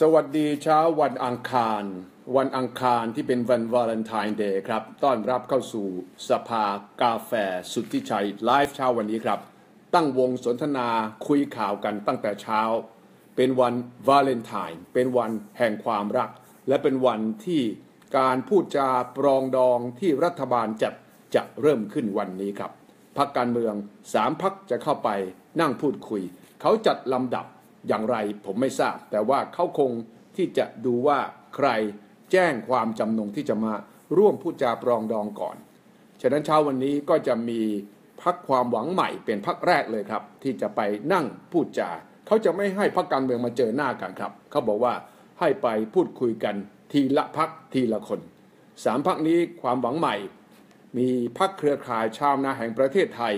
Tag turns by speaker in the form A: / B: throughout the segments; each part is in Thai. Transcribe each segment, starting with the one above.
A: สวัสดีเช้าวันอังคาร วันอังคารที่เป็นวันวาเลนไทน์เดย์ครับ ต้อนรับเข้าสู่สภากาแฟสุทธิชัยไลฟ์เช้าวันนี้ครับ ตั้งวงสนทนาคุยข่าวกันตั้งแต่เช้า เป็นวันวาเลนไทน์เป็นวันแห่งความรัก และเป็นวันที่การพูดจาปรองดองที่รัฐบาลจัดจะเริ่มขึ้นวันนี้ครับพักการเมืองสามพักจะเข้าไปนั่งพูดคุย เขาจัดลำดับ อย่างไรผมไม่ทราบ แต่ว่าเขาคงที่จะดูว่าใครแจ้งความจำนงที่จะมาร่วมพูดจาปรองดองก่อน ฉะนั้นเช้าวันนี้ก็จะมีพักความหวังใหม่เป็นพักแรกเลยครับ ที่จะไปนั่งพูดจาเขาจะไม่ให้พักการเมืองมาเจอหน้ากันครับ เขาบอกว่าให้ไปพูดคุยกันทีละพักทีละคนสามพักนี้ความหวังใหม่ มีพักเครือข่ายชาวนาแห่งประเทศไทย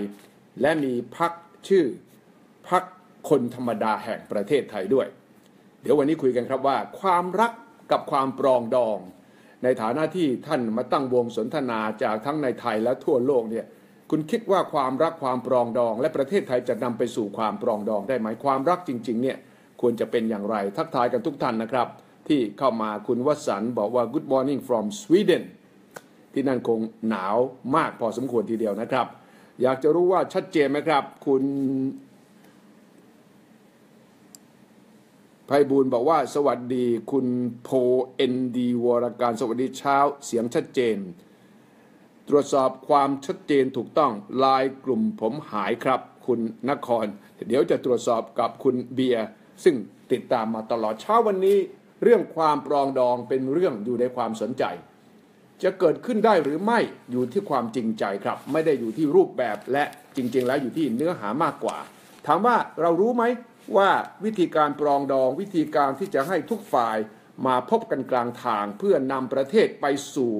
A: และมีพักชื่อพัก คนธรรมดาแห่งประเทศไทยด้วย เดี๋ยววันนี้คุยกันครับว่า ความรักกับความปรองดอง ในฐานะที่ท่านมาตั้งวงสนทนาจากทั้งในไทยและทั่วโลกเนี่ยคุณคิดว่าความรักความปรองดอง และประเทศไทยจะนำไปสู่ความปรองดองได้ไหมความรักจริงๆเนี่ยควรจะเป็นอย่างไร ทักทายกันทุกท่านนะครับ ที่เข้ามาคุณวสันบอกว่า good morning from Sweden ที่นั่นคงหนาวมากพอสมควรทีเดียวนะครับ อยากจะรู้ว่าชัดเจนไหมครับ คุณ ไพบูลบอกว่าสวัสดีคุณโพเอ็นดีวรการสวัสดีเช้าเสียงชัดเจน ตรวจสอบความชัดเจนถูกต้องลายกลุ่มผมหายครับ คุณนคร เดี๋ยวจะตรวจสอบกับคุณเบียร์ซึ่งติดตามมาตลอดเช้าวันนี้ เรื่องความปรองดองเป็นเรื่องอยู่ในความสนใจ จะเกิดขึ้นได้หรือไม่อยู่ที่ความจริงใจครับ ไม่ได้อยู่ที่รูปแบบและจริง ๆ แล้วอยู่ที่เนื้อหามากกว่า ถามว่าเรารู้ไหม ว่าวิธีการปรองดองวิธีการที่จะให้ทุกฝ่ายมาพบกันกลางทาง เพื่อนำประเทศไปสู่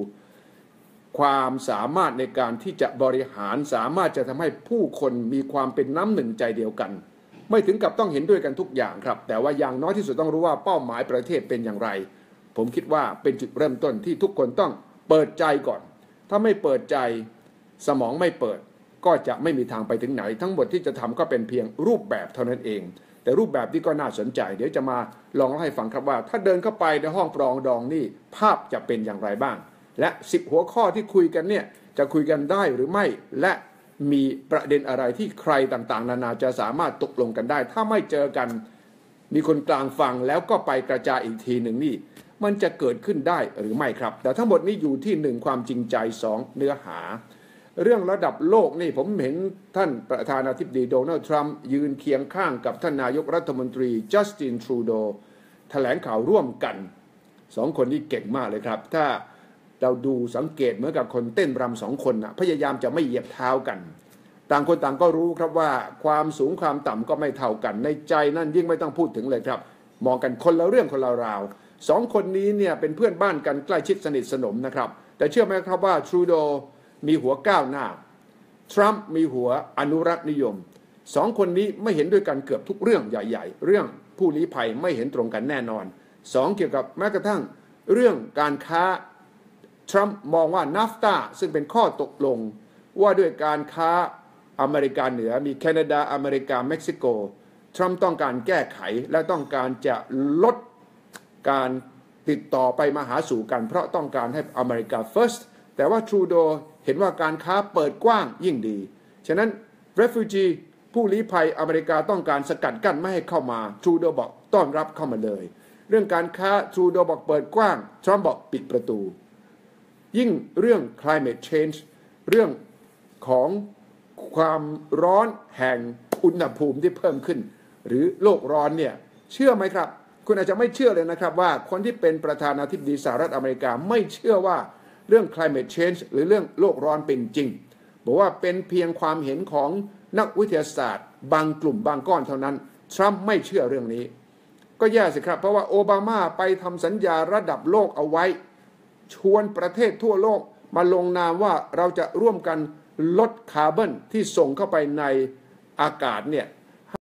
A: ความสามารถในการที่จะบริหารสามารถจะทำให้ผู้คนมีความเป็นน้ำหนึ่งใจเดียวกัน ไม่ถึงกับต้องเห็นด้วยกันทุกอย่างครับ แต่ว่าอย่างน้อยที่สุดต้องรู้ว่าเป้าหมายประเทศเป็นอย่างไร ผมคิดว่าเป็นจุดเริ่มต้นที่ทุกคนต้องเปิดใจก่อน ถ้าไม่เปิดใจสมองไม่เปิดก็จะไม่มีทางไปถึงไหน ทั้งหมดที่จะทำก็เป็นเพียงรูปแบบเท่านั้นเอง แต่รูปแบบที่ก็น่าสนใจ เดี๋ยวจะมาลองเล่าให้ฟังครับว่า ถ้าเดินเข้าไปในห้องปรองดองนี่ภาพจะเป็นอย่างไรบ้าง และ 10 หัวข้อที่คุยกันเนี่ยจะคุยกันได้หรือไม่ และมีประเด็นอะไรที่ใครต่างๆ นานาจะสามารถตกลงกันได้ ถ้าไม่เจอกัน มีคนกลางฟังแล้วก็ไปกระจายอีกทีหนึ่งนี่ มันจะเกิดขึ้นได้หรือไม่ครับ แต่ทั้งหมดนี้อยู่ที่หนึ่งความจริงใจสองเนื้อหา เรื่องระดับโลกนี่ผมเห็นท่านประธานาธิบดีโดนัลด์ทรัมป์ยืนเคียงข้างกับท่านนายกรัฐมนตรีจัสตินทรูโดแถลงข่าวร่วมกันสองคนนี้เก่งมากเลยครับ ถ้าเราดูสังเกตเหมือนกับคนเต้นรำสองคนนะพยายามจะไม่เหยียบเท้ากัน ต่างคนต่างก็รู้ครับว่าความสูงความต่ำก็ไม่เท่ากัน ในใจนั่นยิ่งไม่ต้องพูดถึงเลยครับ มองกันคนละเรื่องคนละราวสองคนนี้เนี่ยเป็นเพื่อนบ้านกันใกล้ชิดสนิทสนมนะครับ แต่เชื่อไหมครับว่าทรูโด มีหัวก้าวหน้า ทรัมป์มีหัวอนุรักษ์นิยมสองคนนี้ไม่เห็นด้วยกันเกือบทุกเรื่องใหญ่ ๆ เรื่องผู้ลี้ภัยไม่เห็นตรงกันแน่นอนสองเกี่ยวกับแม้กระทั่งเรื่องการค้าทรัมป์มองว่านาฟตาซึ่งเป็นข้อตกลง ว่าด้วยการค้าอเมริกาเหนือมีแคนาดาอเมริกาเม็กซิโก ทรัมป์ต้องการแก้ไขและต้องการจะลดการติดต่อไปมาหาสู่กัน เพราะต้องการให้อเมริกา first แต่ว่าทรูโดเห็นว่าการค้าเปิดกว้างยิ่งดี ฉะนั้น refugee ผู้ลี้ภัยอเมริกาต้องการสกัดกั้นไม่ให้เข้ามาทรูโดบอกต้อนรับเข้ามาเลย เรื่องการค้าทรูโดบอกเปิดกว้างทรัมป์บอกปิดประตู ยิ่งเรื่อง climate change เรื่องของความร้อนแห่งอุณหภูมิที่เพิ่มขึ้น หรือโลกร้อนเนี่ยเชื่อไหมครับ คุณอาจจะไม่เชื่อเลยนะครับว่าคนที่เป็นประธานาธิบดีสหรัฐอเมริกาไม่เชื่อว่า เรื่อง climate change หรือเรื่องโลกร้อนเป็นจริง บอกว่าเป็นเพียงความเห็นของนักวิทยาศาสตร์ บางกลุ่มบางก้อนเท่านั้น ทรัมป์ไม่เชื่อเรื่องนี้ ก็แย่สิครับ เพราะว่าโอบามาไปทำสัญญาระดับโลกเอาไว้ ชวนประเทศทั่วโลกมาลงนามว่าเราจะร่วมกันลดคาร์บอนที่ส่งเข้าไปในอากาศเนี่ย